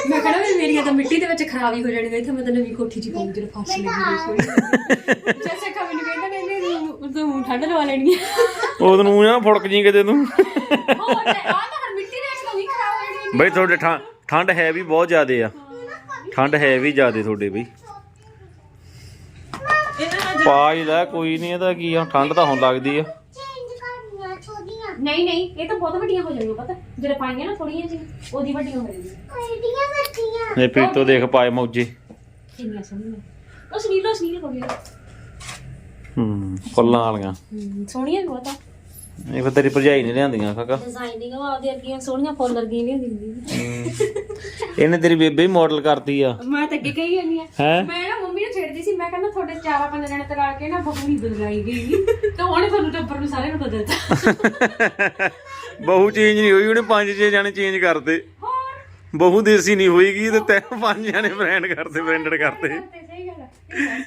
ਮੈਂ ਵੀ ਮੇਰੀਆਂ ਤਾਂ ਮਿੱਟੀ ਦੇ ਵਿੱਚ ਖਰਾਬ ਹੀ ਹੋ ਜਾਣਗੀਆਂ ਇੱਥੇ ਮੈਂ ਤਾਂ ਨਵੀਂ ਕੋਠੀ ਚ ਪਾਉਂ ਜਿਹੜਾ ਫਰਸ਼ ਲੱਗੀ ਹੋਈ ਸੋਹਣੀ ਜੈਸੇ ਨੂੰ ਕਹਿੰਦਾ ਕਹਿੰਦੇ ਤੂੰ ਠੰਡ ਲਵਾ ਲੈਣੀ ਹੈ ਉਹਦ ਨੂੰ ਨਾ ਫੁੜਕ ਜੀ ਕਿਤੇ ਤੂੰ। ਹੋਰ ਤੇ ਆ ਤਾਂ ਹਰ ਮਿੱਟੀ ਦੇ ਵਿੱਚ ਤਾਂ ਵੀ ਖਰਾਬ ਹੋ ਜਾਣੀ। ਬਈ ਤੁਹਾਡੇ ਠੰ- ਠੰਡ ਹੈ ਵੀ ਬਹੁਤ ਜ਼ਿਆਦੇ ਆ। ਠੰਡ ਹੈ ਵੀ ਜ਼ਿਆਦੇ ਤੁਹਾਡੇ ਬਈ। ਪਾ ਹੀ ਲੈ ਕੋਈ ਨਹੀਂ ਇਹਦਾ ਕੀ ਆ ਠੰਡ ਤਾਂ ਹੁਣ ਲੱਗਦੀ ਆ। ਨਹੀਂ ਨਹੀਂ ਇਹ ਤਾਂ ਬਹੁਤ ਵੱਡੀਆਂ ਹੋ ਜਾਣੀਆਂ ਪਤਾ। ਜਿਹੜੇ ਪਾਈਆਂ ਨਾ ਥੋੜੀਆਂ ਜੀ ਉਹਦੀ ਵੱਡੀਆਂ ਹੋ ਜਾਣੀਆਂ ਇਹ ਪ੍ਰੀਤੋ ਦੇਖ ਪਾਏ ਮੌਜੇ। ਕਿੰਨੀਆਂ ਸੋਹਣੀਆਂ। ਉਹ ਸੁਨੀਲ ਸੁਨੀਲ ਹੋ ਗਿਆ ਹੂੰ ਫੁੱਲਾਂ ਵਾਲੀਆਂ। ਸੋਹਣੀਆਂ ਵੀ ਬਹੁਤ। ਆ ਇਹ ਫਿਰ ਤੇਰੀ ਭਰਜਾਈ ਨੇ ਲਿਆਂਦੀਆਂ ਕਾਕਾ। ਡਿਜ਼ਾਈਨਿੰਗ ਆ ਆਪਦੇ ਅੱਗੀਆਂ ਸੋਹਣੀਆਂ ਫੁੱਲ ਵਰਗੀਆਂ ਨਹੀਂ ਹੁੰਦੀਆਂ। ਇਹਨੇ ਤੇਰੀ ਬੇਬੇ ਹੀ ਮਾਡਲ ਕਰਤੀ ਆ। ਮੈਂ ਤਾਂ ਅੱਗੇ ਕਹੀ ਜਾਂਦੀ ਆ ਹੈ? ਮੈਂ ਨਾ ਮੈਂ ਕਹਿੰਦਾ ਤੁਹਾਡੇ ਚਾਰਾਂ ਪੰਜ ਜਣੇ ਤੇ ਰਲ ਕੇ ਨਾ ਬਹੂ ਨਹੀਂ ਬਦਲਾਈ ਗਈ। ਤੇ ਉਹਨੇ ਤੁਹਾਨੂੰ ਟੱਬਰ ਨੂੰ ਸਾਰੇ ਨੂੰ ਬਦਲਤਾ। ਬਹੂ ਚੇਂਜ ਨਹੀਂ ਹੋਈ ਉਹਨੇ ਪੰਜ ਛੇ ਜਾਣੇ ਚੇਂਜ ਕਰਤੇ। ਬਹੂ ਦੇਸੀ ਨਹੀਂ ਹੋਈਗੀ ਤੇ ਤੈ ਪੰਜ ਜਾਣੇ ਬ੍ਰਾਂਡ ਕਰਤੇ ਬ੍ਰਾਂਡਡ ਕਰਤੇ। ਤੇ ਸਹੀ ਗੱਲ ਆ ਇਹ ਬਹੁਤ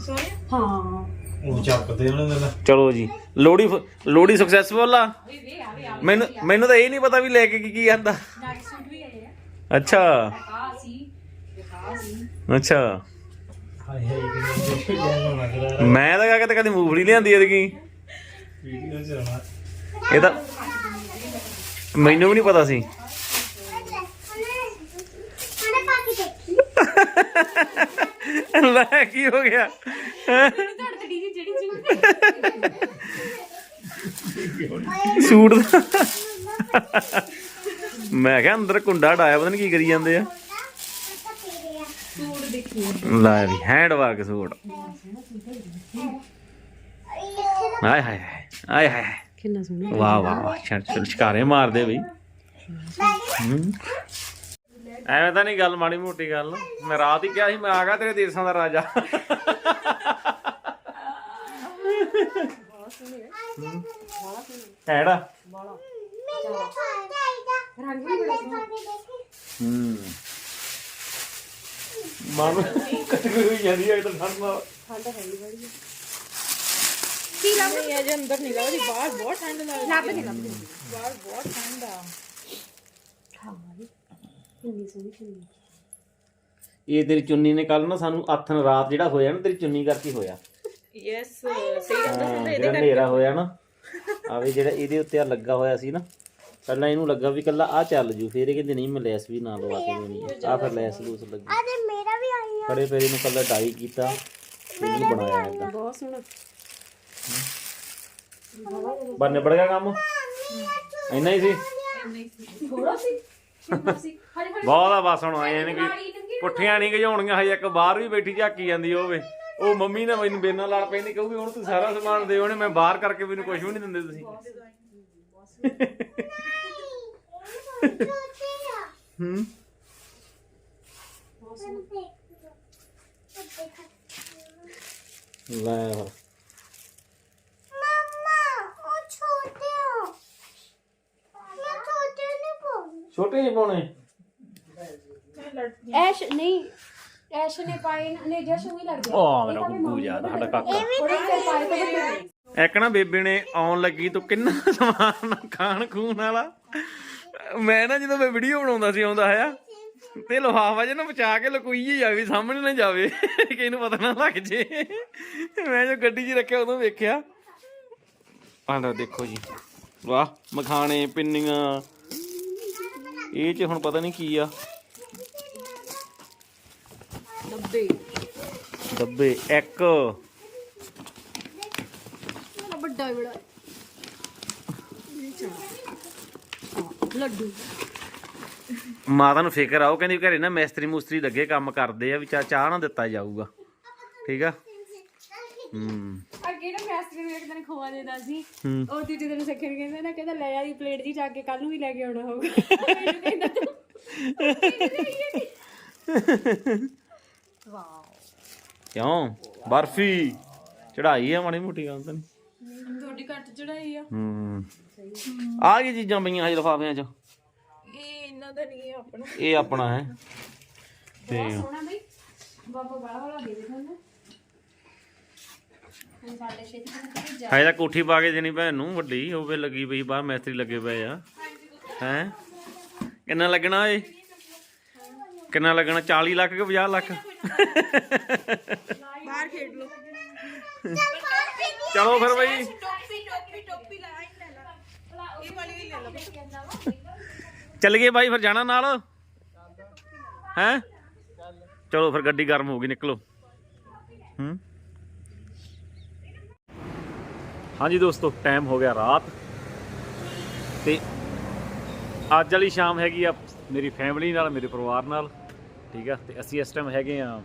ਸੋਹਣੀ ਹਾਂ। ਉਹ ਚੱਕਦੇ ਉਹਨਾਂ ਦਾ ਚਲੋ ਜੀ ਲੋੜੀ ਲੋੜੀ ਸਕਸੈਸਫੁਲ ਆ? ਮੈਨੂੰ ਮੈਨੂੰ ਤਾਂ ਇਹ ਨਹੀਂ ਪਤਾ ਵੀ ਲੈ ਕੇ ਕੀ ਕੀ ਆਂਦਾ। ਅੱਛਾ। ਅੱਛਾ। ਮੈਂ ਤਾਂ ਕਹਤਾ ਕਦੇ ਮੂੰਗਫਲੀ ਲਿਆਂਦੀ ਇਹਦੀ ਇਹ ਤਾਂ ਮੈਨੂੰ ਵੀ ਨਹੀਂ ਪਤਾ ਸੀ। ਲੈ ਕੀ ਹੋ ਗਿਆ। ਸੂਟ ਦਾ। ਮੈਂ ਕਿਹਾ ਅੰਦਰ ਕੁੰਡਾ ਡਾਇਆ, ਪਤਾ ਨਹੀਂ ਕੀ ਕਰੀ ਜਾਂਦੇ ਆ। ਲੈ ਵੀ ਹੈਂਡ ਵਰਕ ਸੂਟ। ਆਏ ਹਾਏ ਆਏ ਹਾਏ। ਕਿੰਨਾ ਸੋਹਣਾ ਵਾਹ ਵਾਹ ਵਾਹ ਛੜ ਛੜ ਛਕਾਰੇ ਮਾਰਦੇ ਬਈ। ਐਵੇਂ ਤਾਂ ਨਹੀਂ ਗੱਲ ਮਾੜੀ ਮੋਟੀ ਗੱਲ। ਮੈਂ ਰਾਤ ਹੀ ਕਿਹਾ ਸੀ ਮੈਂ ਆ ਗਿਆ ਤੇਰੇ ਦੇਸਾਂ ਦਾ ਰਾਜਾ। ਹੈੜਾ ਰੰਗ ਵੀ ਬੜਾ ਸੋਹਣਾ ਹੂੰ। ਮਨ ਕਟਕ ਹੋਈ ਜਾਂਦੀ ਹੈ ਤਾਂ ਠੰਡ ਨਾਲ। ਕੀ ਲੱਭ ਰਹੀ ਹੈ ਜੇ ਅੰਦਰ ਨਹੀਂ ਲੱਗਦੀ ਬਾਹਰ ਬਹੁਤ ਠੰਡ ਲੱਗਦੀ ਲੱਭ ਨਹੀਂ ਲੱਭ ਬਾਹਰ ਬਹੁਤ ਠੰਡ ਆ। ਕਿੰਨੀ ਸੋਹਣੀ ਕਿੰਨੀ ਇਹ ਤੇਰੀ ਚੁੰਨੀ ਨੇ ਕੱਲ ਨਾ ਸਾਨੂੰ ਆਥਨ ਰਾਤ ਜਿਹੜਾ ਹੋਇਆ ਨਾ ਤੇਰੀ ਚੁੰਨੀ ਕਰਕੇ ਹੋਇਆ। ਯੈਸ ਸਹੀ ਗੱਲ ਹਾਂ, ਜਿਹੜਾ ਹਨੇਰਾ ਹੋਇਆ ਨਾ ਆਵੇ ਜਿਹੜਾ ਇਹਦੇ ਉੱਤੇ ਆ ਲੱਗਾ ਹੋਇਆ ਸੀ ਨਾ ਪਹਿਲਾਂ ਇਹਨੂੰ ਲੱਗਾ ਵੀ ਕੱਲਾ ਆ ਚੱਲ ਜੂ ਫਿਰ ਇਹ ਕਹਿੰਦੇ ਨਹੀਂ ਮੈਂ ਲੈਸ ਵੀ ਨਾ ਲਵਾ ਕੇ ਦੇਣੀ ਆ। ਫਿਰ ਲੈਸ ਲੂਸ ਲੱਗੀ। ਆਈ ਖੜੇ ਪੈਰੇ ਨੂੰ ਕੱਲਾ ਡਾਈ ਕੀਤਾ ਇਹਨੂੰ ਬਣਾਇਆ ਬਹੁਤ ਸੋਹਣਾ। ਬਸ ਨਿਬੜ ਗਿਆ ਕੰਮ? ਇੰਨਾ ਹੀ ਸੀ? ਥੋੜਾ ਸੀ ਕਿੰਨਾ ਸੀ। ਹਰੇ ਹਰੇ ਬਹੁਤ ਆ ਬਸ ਹੁਣ ਆਏ ਨੇ ਕਿ ਪੁੱਠੀਆਂ ਨਹੀਂ ਗਜਾਉਣੀਆਂ ਹਜੇ ਇੱਕ ਬਾਹਰ ਵੀ ਬੈਠੀ ਝਾਕੀ ਜਾਂਦੀ ਹੋਵੇ। ਉਹ ਮੰਮੀ ਨੇ ਮੈਨੂੰ ਬੇਨਾ ਲੜ ਪੈਂਦੀ ਕਹੂਗੀ ਹੁਣ ਤੂੰ ਸਾਰਾ ਸਮਾਨ ਦੇ ਉਹਨੇ ਮੈਂ ਬਾਹਰ ਕਰਕੇ ਮੈਨੂੰ ਕੁਝ ਵੀ ਨਹੀਂ ਦਿੰਦੇ ਤੁਸੀਂ। ਹੂੰ? ਲੈ ਫਿਰ। ਮਮਾ ਉਹ ਛੋਟੇ ਹੋ ਮੈਂ ਛੋਟੇ ਨਹੀਂ ਪਾਉਂਦੀ। ਛੋਟੇ ਜਿਹੇ ਪਾਉਣੇ? ਐਸ਼ ਨਹੀਂ ਐਸ਼ ਨੇ ਪਾਏ ਨਾ- ਨੇ ਜਸ਼ਨ ਵੀ ਲੱਗ ਗਿਆ। ਉਹ ਮੇਰਾ ਗੁੱਗੂ ਯਾਦ ਸਾਡਾ ਕਾਕਾ। ਥੋੜੇ ਜਿਹੇ ਪਾਏ ਤਾਂ ਵੱਡੇ ਇੱਕ ਨਾ ਬੇਬੇ ਨੇ ਆਉਣ ਲੱਗੀ ਤੂੰ ਕਿੰਨਾ ਸਮਾਨ ਖਾਣ ਖੂਨ ਵਾਲਾ। ਮੈਂ ਨਾ ਜਦੋਂ ਮੈਂ ਵੀਡੀਓ ਬਣਾਉਂਦਾ ਸੀ ਆਉਂਦਾ ਹੈ ਤੇ ਲਿਫਾਫਾ ਜਿਹਾ ਨਾ ਬਚਾ ਕੇ ਲਕੋਈਏ ਜਾਵੇ ਸਾਹਮਣੇ ਨਾ ਜਾਵੇ। ਕਿ ਇਹਨੂੰ ਪਤਾ ਨਾ ਲੱਗ ਜੇ। ਮੈਂ ਜੋ ਗੱਡੀ 'ਚ ਰੱਖਿਆ ਉਦੋਂ ਵੇਖਿਆ। ਆਂਡਾ ਦੇਖੋ ਜੀ। ਵਾਹ ਮਖਾਣੇ ਪਿੰਨੀਆਂ। ਇਹ 'ਚ ਹੁਣ ਪਤਾ ਨਹੀਂ ਕੀ ਆ। ਡੱਬੇ। ਡੱਬੇ ਇੱਕ। ਵੱਡਾ ਹੀ ਬੜਾ ਲੱਡੂ। ਮਾਤਾ ਨੂੰ ਫਿਕਰ ਆ ਉਹ ਕਹਿੰਦੀ ਘਰੇ ਨਾ ਮਿਸਤਰੀ ਮੁਸਤਰੀ ਲੱਗੇ ਕੰਮ ਕਰਦੇ ਆ ਵੀ ਚਾ ਚਾਹ ਨਾ ਦਿੱਤਾ ਜਾਊਗਾ। ਠੀਕ ਆ? ਹੂੰ। ਅੱਗੇ ਨਾ ਮੈਸਤਰੀ ਨੂੰ ਇੱਕ ਦਿਨ ਖੋਆ ਦੇਦਾ ਸੀ? ਹੂੰ। ਉਹ ਤੀਜੇ ਦਿਨ ਸੱਖਣ ਕਹਿੰਦਾ ਨਾ ਕਹਿੰਦਾ ਲੈ ਆਈ ਪਲੇਟ ਜੀ ਚੱਕ ਕੇ ਕੱਲ ਨੂੰ ਵੀ ਲੈ ਕੇ ਆਉਣਾ ਹੋਊਗਾ। ਮੈਨੂੰ ਕਹਿੰਦਾ ਤੂੰ ਵਾਓ ਕਿਉਂ? ਬਰਫੀ। ਚੜਾਈ ਆ ਮਾੜੀ ਮੋਟੀ ਗੱਲ ਤਾਂ ਨਹੀਂ ਤੁਹਾਡੀ ਘੱਟ ਚੜਾਈ ਆ ਹੂੰ। ਆ ਕੀ ਚੀਜ਼ਾਂ ਪਈਆਂ ਹਜੇ ਲਿਫਾਫਿਆਂ 'ਚ। ਇਹਨਾਂ ਦਾ ਨਹੀਂ ਹੈ ਆਪਣਾ। ਇਹ ਆਪਣਾ ਹੈ। ਤੇ ਸੋਹਣਾ ਬਈ। ਬਾਬਾ ਬਾਲਾ ਵਾਲਾ ਦੇ ਦੇ ਤੁਹਾਨੂੰ। ਹੁਣ ਸਾਡੇ ਛੇਤੀ ਛੇਤੀ ਜਾ ਹਜੇ ਤਾਂ ਕੋਠੀ ਪਾ ਕੇ ਦੇਣੀ ਭੈਣ ਨੂੰ ਵੱਡੀ ਹੋਵੇ ਲੱਗੀ ਪਈ ਬਾਹਰ ਮਿਸਤਰੀ ਲੱਗੇ ਪਏ ਆ। ਹੈ? ਕਿੰਨਾ ਲੱਗਣਾ ਏ? ਕਿੰਨਾ ਲੱਗਣਾ? 40 ਲੱਖ ਕਿ 50 ਲੱਖ? ਬਾਹਰ ਖੇਡ ਲੋ ਚਲੋ ਫਿਰ ਬਈ। ਟੋਪੀ ਟੋਪੀ ਟੋਪੀ ਲਾ ਆਈ ਲੈ ਲਾ। ਇਹ ਵਾਲੀ ਵੀ ਲੈ ਲਓ। ਚੱਲ ਗਏ ਬਾਈ, ਫਿਰ ਜਾਣਾ ਨਾਲ? ਹੈ? ਚਲੋ ਫਿਰ ਗੱਡੀ ਗਰਮ ਹੋ ਗਈ, ਨਿਕਲੋ। ਹੂੰ? ਹਾਂਜੀ ਦੋਸਤੋ ਟਾਈਮ ਹੋ ਗਿਆ ਰਾਤ। ਤੇ ਅੱਜ ਵਾਲੀ ਸ਼ਾਮ ਹੈਗੀ ਆ ਮੇਰੀ ਫੈਮਿਲੀ ਨਾਲ, ਮੇਰੇ ਪਰਿਵਾਰ ਨਾਲ, ਠੀਕ ਆ? ਤੇ ਅਸੀਂ ਇਸ ਟਾਈਮ ਹੈਗੇ ਆ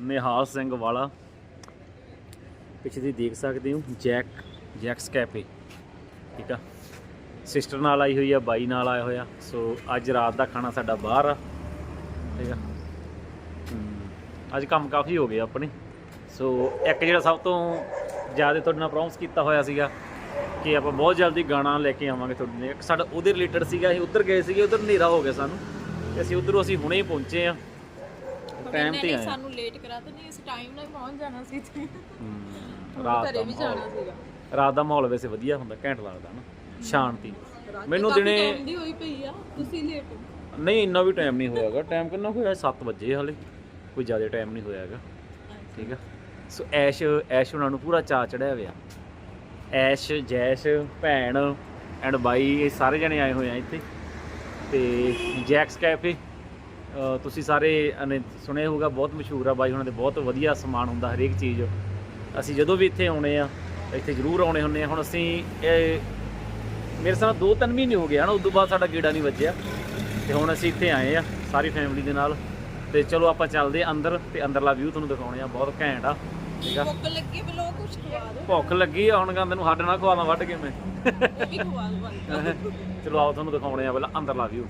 ਨਿਹਾਲ ਸਿੰਘ ਵਾਲਾ। ਪਿੱਛੇ ਦੀ ਦੇਖ ਸਕਦੇ ਹੋ, ਜੈਕ ਜੈਕਸ ਕੈਫੇ, ਠੀਕ ਆ? ਸਿਸਟਰ ਨਾਲ ਆਈ ਹੋਈ ਆ ਬਾਈ ਨਾਲ ਆਇਆ ਹੋਇਆ। ਸੋ ਅੱਜ ਰਾਤ ਦਾ ਖਾਣਾ ਸਾਡਾ ਬਾਹਰ ਆ। ਠੀਕ ਆ? ਅੱਜ ਕੰਮ ਕਾਫੀ ਹੋ ਗਏ ਆਪਣੇ। ਸੋ ਇੱਕ ਜਿਹੜਾ ਸਭ ਤੋਂ ਜ਼ਿਆਦਾ ਤੁਹਾਡੇ ਨਾਲ ਪ੍ਰੋਮਿਸ ਕੀਤਾ ਹੋਇਆ ਸੀਗਾ ਕਿ ਆਪਾਂ ਬਹੁਤ ਜਲਦੀ ਗਾਣਾ ਲੈ ਕੇ ਆਵਾਂਗੇ ਤੁਹਾਡੇ ਲਈ। ਇੱਕ ਸਾਡਾ ਉਹਦੇ ਰਿਲੇਟਡ ਸੀਗਾ ਅਸੀਂ ਉੱਧਰ ਗਏ ਸੀਗੇ ਉੱਧਰ ਹਨੇਰਾ ਹੋ ਗਿਆ ਸਾਨੂੰ। ਤੇ ਅਸੀਂ ਉੱਧਰੋਂ ਅਸੀਂ ਹੁਣੇ ਹੀ ਪਹੁੰਚੇ ਆ। ਟਾਈਮ ਤੇ ਆਏ। ਸਾਨੂੰ ਲੇਟ ਕਰਾ ਤੇ ਨਹੀਂ ਇਸ ਟਾਈਮ ਨਾਲ ਪਹੁੰਚ ਜਾਣਾ ਸੀ ਰਾਤ ਦਾ ਸੀਗਾ। ਰਾਤ ਦਾ ਮਾਹੌਲ ਵੈਸੇ ਵਧੀਆ ਹੁੰਦਾ ਘੈਂਟ ਲੱਗਦਾ ਨਾ। ਸ਼ਾਂਤੀ। ਮੈਨੂੰ ਦਿਨੇ ਦੀ ਹੋਈ ਪਈ ਆ ਤੁਸੀਂ ਲੇਟ ਨਹੀਂ ਇੰਨਾ ਵੀ ਟਾਈਮ ਨਹੀਂ ਹੋਇਆਗਾ ਟਾਈਮ ਕਿੰਨਾ ਹੋਇਆ? 7 ਵਜੇ ਹਲੇ। ਕੋਈ ਜ਼ਿਆਦਾ ਟਾਈਮ ਨਹੀਂ ਹੋਇਆਗਾ ਠੀਕ ਆ? ਸੋ ਐਸ਼ ਐਸ਼ ਉਹਨਾਂ ਨੂੰ ਪੂਰਾ ਚਾ ਚੜਿਆ ਹੋਇਆ। ਐਸ਼ ਜੈਸ਼ ਭੈਣ ਐਂਡ ਬਾਈ ਇਹ ਸਾਰੇ ਜਣੇ ਆਏ ਹੋਏ ਆ ਇੱਥੇ। ਤੇ ਜੈਕਸ ਕੈਫੇ ਤੁਸੀਂ ਸਾਰੇ ਨੇ ਸੁਣਿਆ ਹੋਊਗਾ ਬਹੁਤ ਮਸ਼ਹੂਰ ਆ ਬਾਈ ਉਹਨਾਂ ਦੇ। ਬਹੁਤ ਵਧੀਆ ਸਮਾਨ ਹੁੰਦਾ ਹਰੇਕ ਚੀਜ਼। ਅਸੀਂ ਜਦੋਂ ਵੀ ਇੱਥੇ ਆਉਣੇ ਆ ਇੱਥੇ ਜ਼ਰੂਰ ਆਉਣੇ ਹੁੰਨੇ ਆ। ਹੁਣ ਅਸੀਂ ਇਹ ਮੇਰੇ ਸਾਹ ਦੋ ਤਿੰਨ ਮਹੀਨੇ ਹੋ ਗਏ ਹਨ ਉਦੋਂ ਬਾਅਦ ਸਾਡਾ ਗੇੜਾ ਨਹੀਂ ਵੱਜਿਆ। ਤੇ ਹੁਣ ਅਸੀਂ ਇੱਥੇ ਆਏ ਆ ਸਾਰੀ ਫੈਮਿਲੀ ਦੇ ਨਾਲ। ਤੇ ਚਲੋ ਆਪਾਂ ਚੱਲਦੇ ਆ ਅੰਦਰ ਤੇ ਅੰਦਰਲਾ ਵਿਊ ਤੁਹਾਨੂੰ ਦਿਖਾਉਣੇ ਆ ਬਹੁਤ ਘੈਂਟ ਆ। ਠੀਕ ਆ? ਭੁੱਖ ਲੱਗੀ ਬਲੋ ਕੁਛ ਖਵਾ ਦਿਓ। ਭੁੱਖ ਲੱਗੀ ਆ ਹੁਣ ਕਹਿੰਦੇ ਨੂੰ ਹੱਡ ਨਾ ਖਵਾਵਾਂ ਵੱਢ ਕੇ ਮੈਂ। ਉਹ ਵੀ ਖਵਾ ਦਿਓ ਬੰਦ ਚਲੋ ਆਓ ਤੁਹਾਨੂੰ ਦਿਖਾਉਣੇ ਆ ਪਹਿਲਾਂ ਅੰਦਰਲਾ ਵਿਊ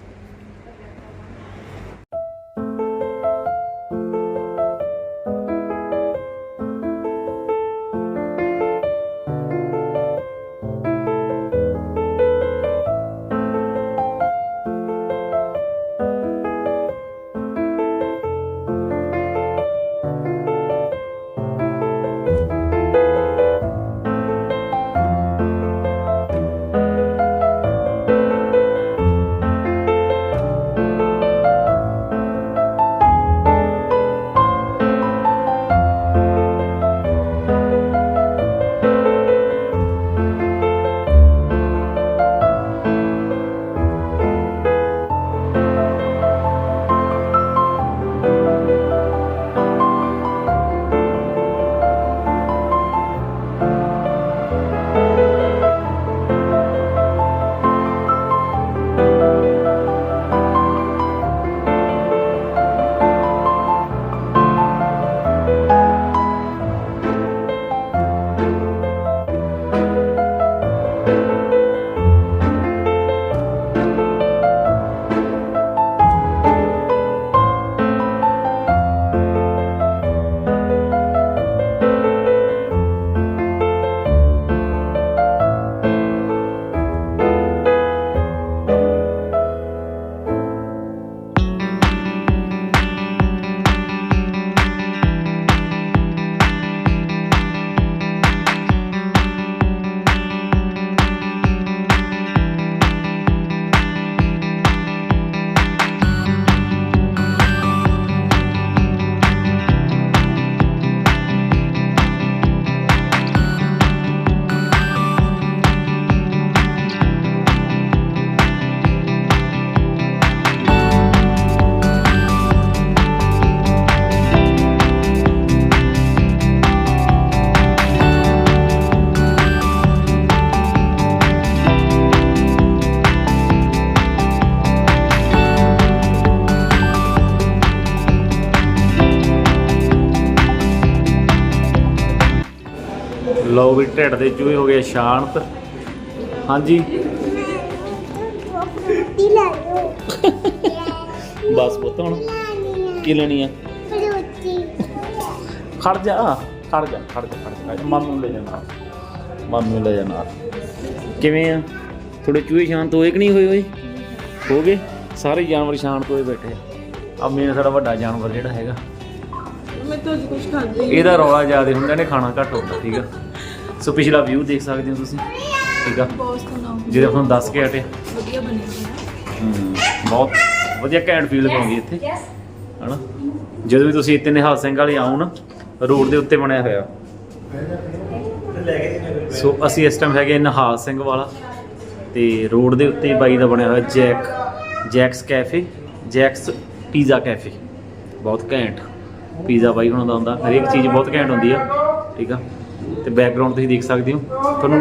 ਲਓ ਵੀ ਢਿੱਡ ਦੇ ਚੂਹੇ ਹੋ ਗਏ ਸ਼ਾਂਤ। ਹਾਂਜੀ। ਫਰੂਟੀ ਲੈ ਲਓ। ਬਸ ਪੁੱਤ ਹੁਣ ਕੀ ਲੈਣੀ ਆ? ਫਰੂਟੀ ਖੜ ਜਾ ਖੜ ਜਾ ਖੜ ਜਾ ਖੜ ਜਾ। ਮਾਮੂ ਨੂੰ ਲੈ ਜਾਣਾ ਮਾਮੂ ਨੂੰ ਲੈ ਜਾਣਾ ਕਿਵੇਂ ਆ? ਥੋੜੇ ਚੂਹੇ ਸ਼ਾਂਤ ਹੋਏ ਕਿ ਨਹੀਂ ਹੋਏ ਹੋਏ ਹੋ ਗਏ? ਸਾਰੇ ਜਾਨਵਰ ਸ਼ਾਂਤ ਹੋਏ ਬੈਠੇ ਆ। ਮੇਨ ਸਾਡਾ ਵੱਡਾ ਜਾਨਵਰ ਜਿਹੜਾ ਹੈਗਾ। ਮੈਂ ਤਾਂ ਅੱਜ ਕੁਝ ਖਾਂਦੀ ਇਹਦਾ ਰੌਲਾ ਜ਼ਿਆਦਾ ਹੁੰਦਾ ਨੇ ਖਾਣਾ ਘੱਟ ਹੁੰਦਾ ਠੀਕ ਆ? ਸੋ ਪਿਛਲਾ ਵਿਊ ਦੇਖ ਸਕਦੇ ਹੋ ਤੁਸੀਂ। ਠੀਕ ਆ? ਬਹੁਤ ਸੁਣਾਓ ਜਿਹਦੇ ਤੁਹਾਨੂੰ ਦੱਸ ਕੇ ਹਟੇ। ਵਧੀਆ ਬਣਿਆ ਹੋਇਆ ਬਹੁਤ ਵਧੀਆ ਘੈਂਟ ਫੀਲ ਆਉਂਦੀ ਇੱਥੇ। ਹਨਾ? ਜਦੋਂ ਵੀ ਤੁਸੀਂ ਇੱਥੇ ਨਿਹਾਲ ਸਿੰਘ ਵਾਲੇ ਆਓ ਨਾ, ਰੋਡ ਦੇ ਉੱਤੇ ਬਣਿਆ ਹੋਇਆ। ਸੋ ਅਸੀਂ ਇਸ ਟਾਈਮ ਹੈਗੇ ਨਿਹਾਲ ਸਿੰਘ ਵਾਲਾ ਤੇ ਰੋਡ ਦੇ ਉੱਤੇ ਬਾਈ ਦਾ ਬਣਿਆ ਹੋਇਆ Jack, Jack's cafe, Jack's pizza cafe. ਬਹੁਤ ਘੈਂਟ। ਪੀਜ਼ਾ ਬਾਈ ਉਹਨਾਂ ਦਾ ਹੁੰਦਾ। ਹਰੇਕ ਚੀਜ਼ ਬਹੁਤ ਘੈਂਟ ਹੁੰਦੀ ਆ। ਠੀਕ ਆ? ਤੇ ਬੈਕਗ੍ਰਾਉਂਡ ਤੁਸੀਂ ਦੇਖ ਸਕਦੇ ਹੋ। ਤੁਹਾਨੂੰ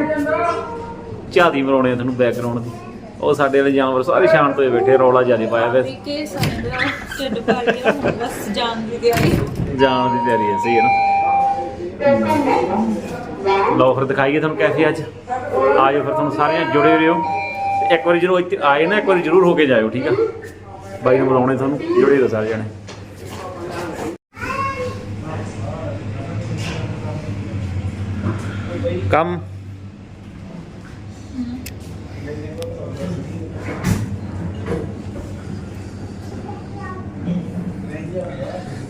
ਝਾਦੀ ਮਰਾਉਣੇ ਆ ਤੁਹਾਨੂੰ ਬੈਕਗ੍ਰਾਉਂਡ ਦੀ। ਉਹ ਸਾਡੇ ਵਾਲੇ ਜਾਨਵਰ ਸਾਰੇ ਸ਼ਾਂਤ ਹੋਏ ਬੈਠੇ ਰੌਲਾ ਜ਼ਿਆਦਾ ਪਾਇਆ ਹੋਇਆ ਵੀ ਕੇ ਸੰਦਰਾ ਢਿੱਡ ਭਰ ਗਿਆ ਹੁਣ ਬਸ ਜਾਣ ਦੀ ਤਿਆਰੀ। ਜਾਣ ਦੀ ਤਿਆਰੀ ਹੈ ਸਹੀ ਹੈ ਨਾ। ਲਓ ਫਿਰ ਦਿਖਾਈਏ ਤੁਹਾਨੂੰ ਕੈਫੇ ਅੱਜ। ਆਜੋ ਫਿਰ ਤੁਹਾਨੂੰ ਸਾਰਿਆਂ ਜੁੜੇ ਰਹੋ। ਇੱਕ ਵਾਰੀ ਜਦੋਂ ਇੱਥੇ ਆਏ ਨਾ ਇੱਕ ਵਾਰੀ ਜ਼ਰੂਰ ਹੋ ਕੇ ਜਾਇਓ ਠੀਕ ਆ? ਬਾਈ ਨੂੰ ਬੁਲਾਉਣੇ ਤੁਹਾਨੂੰ ਜੁੜੇ ਰਹੋ ਸਾਰੇ ਜਣੇ। ਕੰਮ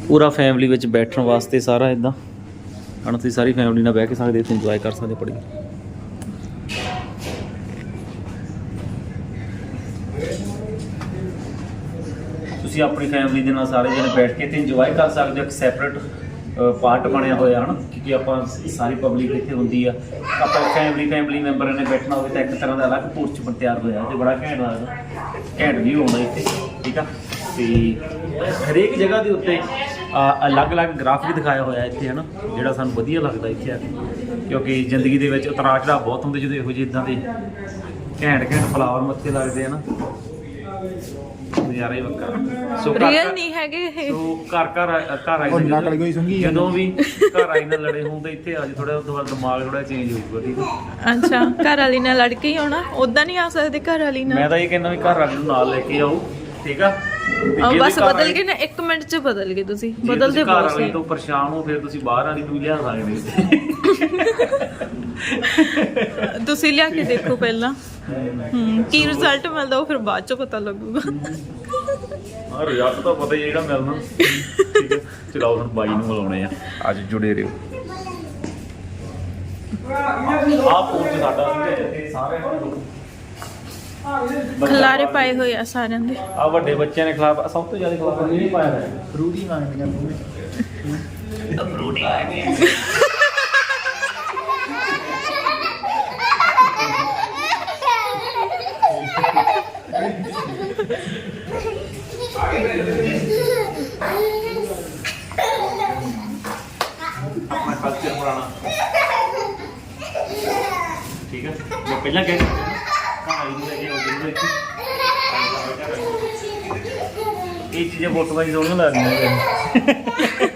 ਪੂਰਾ ਫੈਮਿਲੀ ਵਿੱਚ ਬੈਠਣ ਵਾਸਤੇ ਸਾਰਾ ਇਦਾਂ ਹਣ ਤੁਸੀਂ ਸਾਰੀ ਫੈਮਿਲੀ ਨਾਲ ਬਹਿ ਕੇ ਸਕਦੇ ਇੱਥੇ ਇੰਜੋਏ ਕਰ ਸਕਦੇ ਪੜੀ ਤੁਸੀਂ ਆਪਣੀ ਫੈਮਿਲੀ ਦੇ ਨਾਲ ਸਾਰੇ ਜਣੇ ਬੈਠ ਕੇ ਤੇ ਇੰਜੋਏ ਕਰ ਸਕਦੇ ਹੋ ਇੱਕ ਸੈਪਰੇਟ ਪਾਰਟ ਬਣਿਆ ਹੋਇਆ, ਹਨ? ਕਿਉਂਕਿ ਆਪਾਂ ਸਾਰੀ ਪਬਲਿਕ ਇੱਥੇ ਹੁੰਦੀ ਆ। ਆਪਾਂ ਫੈਮਿਲੀ ਫੈਮਿਲੀ ਮੈਂਬਰਾਂ ਨੇ ਬੈਠਣਾ ਹੋਵੇ ਤਾਂ ਇੱਕ ਤਰ੍ਹਾਂ ਦਾ ਅਲੱਗ ਪੋਰਚ ਬਣ ਤਿਆਰ ਹੋਇਆ ਤੇ ਬੜਾ ਘੈਂਟ ਲੱਗਦਾ। ਘੈਂਟ ਵੀ ਆਉਂਦਾ ਇੱਥੇ, ਠੀਕ ਆ? ਤੇ ਹਰੇਕ ਜਗ੍ਹਾ ਦੇ ਉੱਤੇ ਅਲੱਗ-ਅਲੱਗ ਗ੍ਰਾਫ ਵੀ ਦਿਖਾਇਆ ਹੋਇਆ ਇੱਥੇ, ਹਨਾ? ਜਿਹੜਾ ਸਾਨੂੰ ਵਧੀਆ ਲੱਗਦਾ ਇੱਥੇ ਆ ਕਿਉਂਕਿ ਜ਼ਿੰਦਗੀ ਦੇ ਵਿੱਚ ਉਤਰਾਅ ਚੜਾਅ ਬਹੁਤ ਹੁੰਦੇ ਜਦੋਂ ਇਹੋ ਜਿਹੇ ਇਦਾਂ ਦੇ ਘੈਂਟ ਘੈਂਟ ਫਲਾਵਰ ਮੱਥੇ ਲੱਗਦੇ ਆ ਨਾ ਨਜ਼ਾਰਾ ਹੀ ਵੱਖਰਾ। ਸੋ ਘਰ- ਰੀਅਲ ਨਹੀਂ ਹੈਗੇ ਇਹ। ਸੋ ਘਰ ਘਰ ਆ- ਘਰ ਆਈ ਉਹ ਨਾ ਨਕਲ ਕੋਈ ਸੰਗੀ ਜਦੋਂ ਵੀ ਘਰ ਆਈ ਨਾਲ ਲੜੇ ਹੋਣ ਤੇ ਇੱਥੇ ਅੱਜ ਥੋੜਾ ਤੁਹਾਡਾ ਦਿਮਾਗ ਥੋੜਾ ਚੇਂਜ ਹੋਊਗਾ ਠੀਕ ਹੈ। ਅੱਛਾ ਘਰ ਵਾਲੀ ਨਾਲ ਲੜ ਕੇ ਹੀ ਆਉਣਾ? ਉਦਾਂ ਨਹੀਂ ਆ ਸਕਦੇ ਘਰ ਵਾਲੀ ਨਾਲ? ਮੈਂ ਤਾਂ ਇਹ ਕਹਿੰਦਾ ਵੀ ਘਰ ਵਾਲੇ ਨੂੰ ਨਾਲ ਲੈ ਕੇ ਆਓ ਠੀਕ ਆ? ਤੇ ਆ ਜੇ ਬਸ ਘਰ ਬਦਲ ਵਾਲੀ- ਗਏ ਨਾ 1 ਮਿੰਟ ਚ ਬਦਲ ਗਏ ਤੁਸੀਂ। ਜੇ ਬਦਲਦੇ ਤੁਸੀਂ ਘਰ ਬਹੁਤ ਵਾਲੀ ਸੀ। ਤੋਂ ਪਰੇਸ਼ਾਨ ਹੋ ਫਿਰ ਤੁਸੀਂ ਬਾਹਰ ਵਾਲੀ ਨੂੰ ਵੀ ਲਿਆ ਸਕਦੇ ਤੁਸੀਂ ਲਿਆ ਕੇ ਦੇਖੋ ਪਹਿਲਾਂ। ਹੂੰ ਕੀ ਰਿਜ਼ਲਟ ਮਿਲਦਾ ਉਹ ਫਿਰ ਬਾਅਦ ਚ ਪਤਾ ਲੱਗੂਗਾ। ਹਾਂ ਰਿਜ਼ਲਟ ਤਾਂ ਪਤਾ ਹੀ ਹੈ ਜਿਹੜਾ ਮਿਲਣਾ। ਠੀਕ ਹੈ ਚਲੋ ਹੁਣ ਬਾਈ ਨੂੰ ਮਿਲਾਉਣੇ ਆ। ਅੱਜ ਜੁੜੇ ਰਹੋ। ਸਾਡਾ ਸਾਰਿਆਂ ਨੂੰ ਖਲਾਰੇ ਪਾਏ ਹੋਏ ਆ ਸਾਰਿਆਂ ਦੇ। ਆ ਵੱਡੇ ਬੱਚਿਆਂ ਨੇ ਖਿਲਾਫ ਸਭ ਤੋਂ ਜ਼ਿਆਦਾ ਖਿਲਾਫ ਨਹੀਂ ਪਾਇਆ ਹੈ ਫਰੂਟੀ ਮੰਗਦੀਆਂ ਫਰੂਟੀ ਆਪਣਾ ਕਲਚਰ ਪੁਰਾਣਾ। ਠੀਕ ਹੈ। ਮੈਂ ਪਹਿਲਾਂ ਕਹਿ ਰਿਹਾ ਨੂੰ ਲੈ ਕੇ ਆਉਂਦੇ ਨੇ ਇੱਥੇ। ਇਹ ਚੀਜ਼ਾਂ ਫੋਟੋਆਂ ਦੀ ਸੋਹਣੀਆਂ ਲੱਗਦੀਆਂ ਨੇ